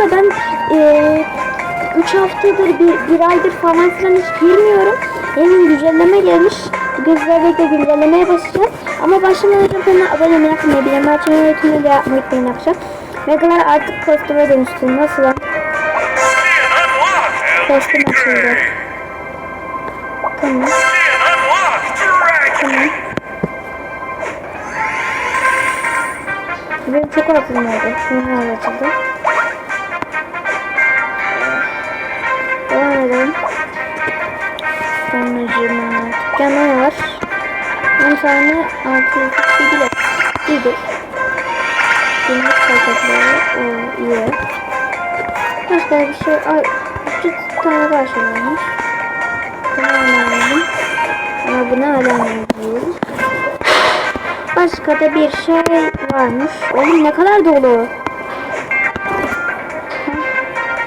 ben 3 haftadır, bir, bir aydır falan filan hiç girmiyorum. Yeni güncelleme gelmiş. Gözlerde de güncellemeye basacağız. Ama başlamadan önce bana abone olmayı yapmayı, bildirim açmayı ve tüm de unutmayın arkadaşlar. Megalar artık kostüme dönüştü. Nasıl lan? Kostüm açıldı. Tamam. Tamam. Benim çok aklım oldu. Şimdi açıldı. Sonracığıma dükkana var. 10 tane 600 bilet. İyidir. Günlük paketleri. O iyi. Başka bir şey. Ay, 300 tane daha şey. Bunu alalım. Ama bunu alamayız. Başka da bir şey varmış. Oğlum ne kadar dolu.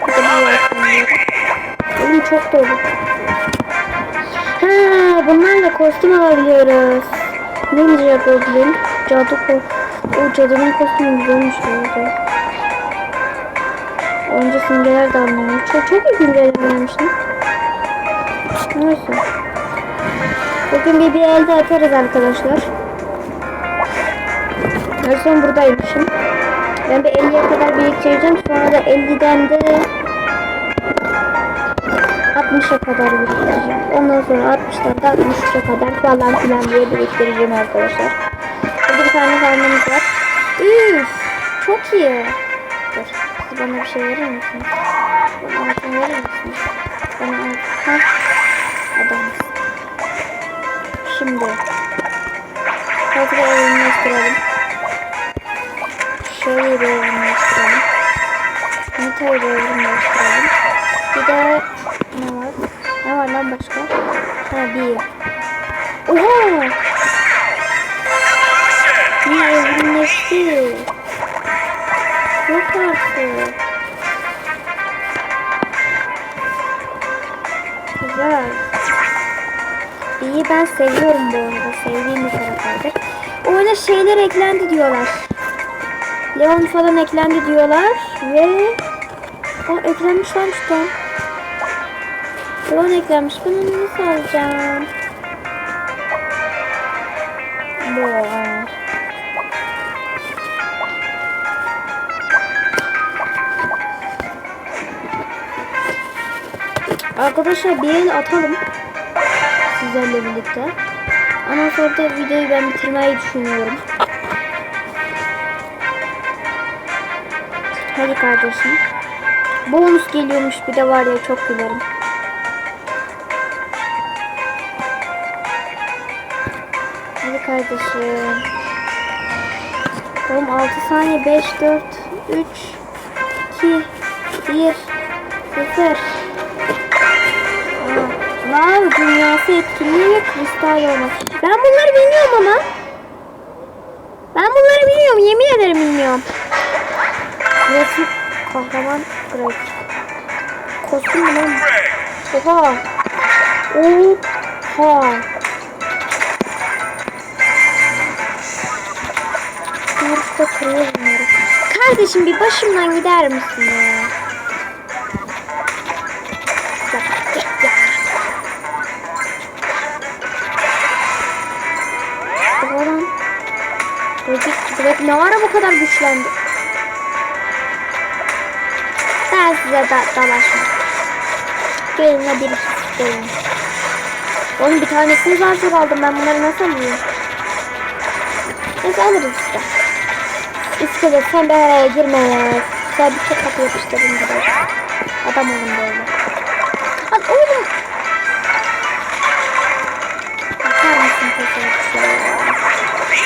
Bir de. Oğlum çok dolu. Bunlarla kostüm alabiliyoruz. Ninja Goblin, Cadı ko O cadının kostümü güzelmiş oldu. Oyuncu simgeler de anlıyor. Çok çok iyi güncellememiş lan. Neyse. Bugün bir, bir elde atarız arkadaşlar. En son buradaymışım. Ben bir 50'ye kadar biriktireceğim. Sonra da 50'den de 60'a kadar biriktireceğim. Ondan sonra 60'tan da 63'e kadar falan filan diye biriktireceğim arkadaşlar. Burada bir tane kalmamız var. Üf, çok iyi. Dur, siz bana bir şey verir misiniz? Bana altın verir misiniz? Lan başka? Ha bir. Oha! Bir evrimleşti. Yok artık. Güzel. İyi ben seviyorum bu arada. Sevdiğim bir karakterdir. Oyuna şeyler eklendi diyorlar. Leon falan eklendi diyorlar ve Aa eklenmiş lan Leon eklenmiş. Ben onu nasıl alacağım? Bu. Arkadaşlar bir el atalım. Sizlerle birlikte. Ondan sonra da videoyu ben bitirmeyi düşünüyorum. Hadi kardeşim. Bonus geliyormuş bir de var ya çok gülerim. Kardeşim. Oğlum 6 saniye 5 4 3 2 1 0 Wow, dünyası etkinliği ve kristal olmak. Ben bunları bilmiyorum ama. Ben bunları bilmiyorum. Yemin ederim bilmiyorum. Burası kahraman Greg. Kostüm mü lan? Oha. Oha. Yarışta kırıyor bunları. Kardeşim bir başımdan gider misin ya? Greg ne ara bu kadar güçlendi? Ben size da dalaşmam. Hadi bir gelin. Oğlum bir tanesini zor aldım ben bunları nasıl alayım? Neyse alırız işte. İskelet sen araya girme ya. Güzel bir tek kapı yapıştırın gibi. Adam olun böyle. Lan oğlum. Bakar mısın tekrar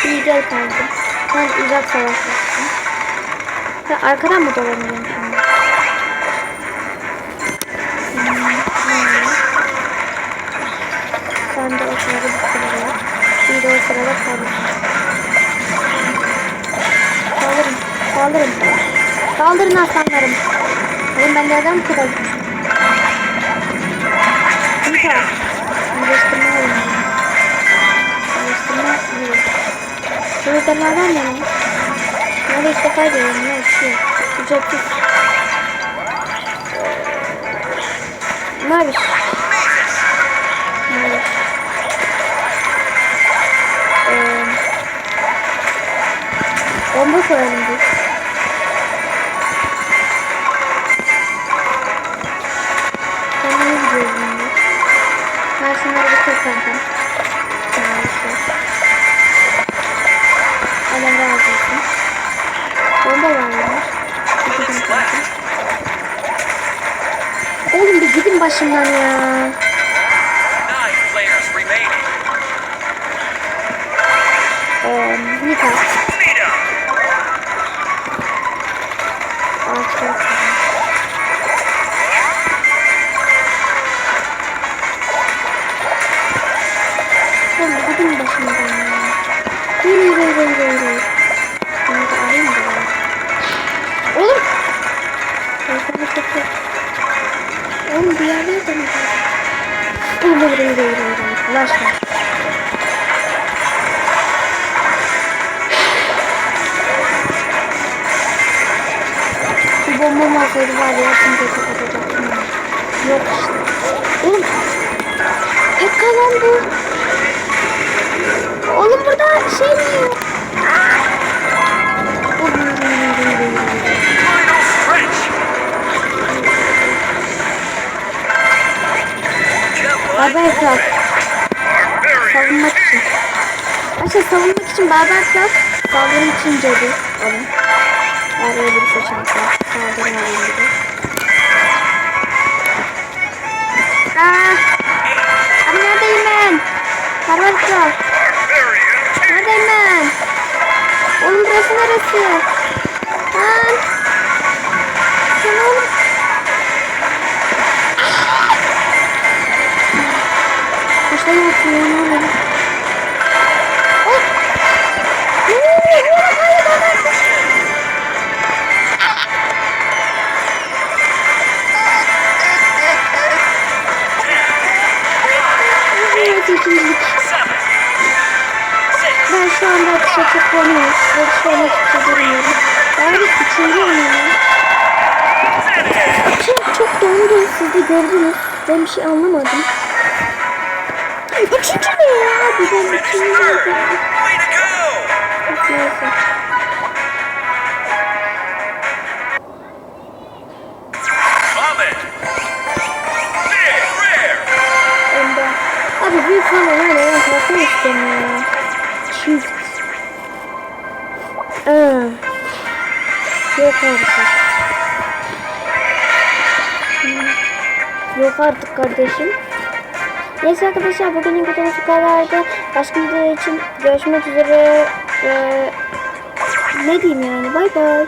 İyi gel kardeşim. Sen uzak savaşmışsın. Ben arkadan mı dolanıyorum şimdi? Ben de o sırada bir sırada. Bir de o sırada kaldım. Saldırın. Saldırın. Aslanlarım. Oğlum ben neden bu kadar? Nita. İyileştirme oyunu. İyileştirme iyi. Şuradalardan ne lan? Nerede ilk defa görüyorum ya. Şu. Ücretsiz. Maviş. Maviş. Ee, bomba koyalım biz. Allah razı olsun. Bomba var ya. Gidin kankam. Oğlum bir gidin başımdan ya. Ee, Nika. Bombam olsaydı var ya şimdi kapatacaktım. Yok işte. Oğlum. Tek kalan bu. Oğlum burada şey mi yok? Kal. Barrier Savunmak için. Ayşe savunmak için berber kal. Saldırı için cadı. Alın. Eğer öyle bir seçenek var. Saldırı alayım bir de. Aa! Abi neredeyim ben? Kal. Barrier Neredeyim ben? Oğlum burası neresi? Lan! Sen oğlum. Başlayamazsın ya Ve şu an atışa durmuyorum. Ben bir üçüncü oynuyorum. Finish. Çok, çok dondu. Siz de gördünüz. Ben bir şey anlamadım. Üçüncü ne ya? Bir ben üçüncü to go. Neyse. Hmm. Yok artık kardeşim. Neyse arkadaşlar bugünün videomuz bu kadardı. Başka video için görüşmek üzere. Ee, ne diyeyim yani bay bay.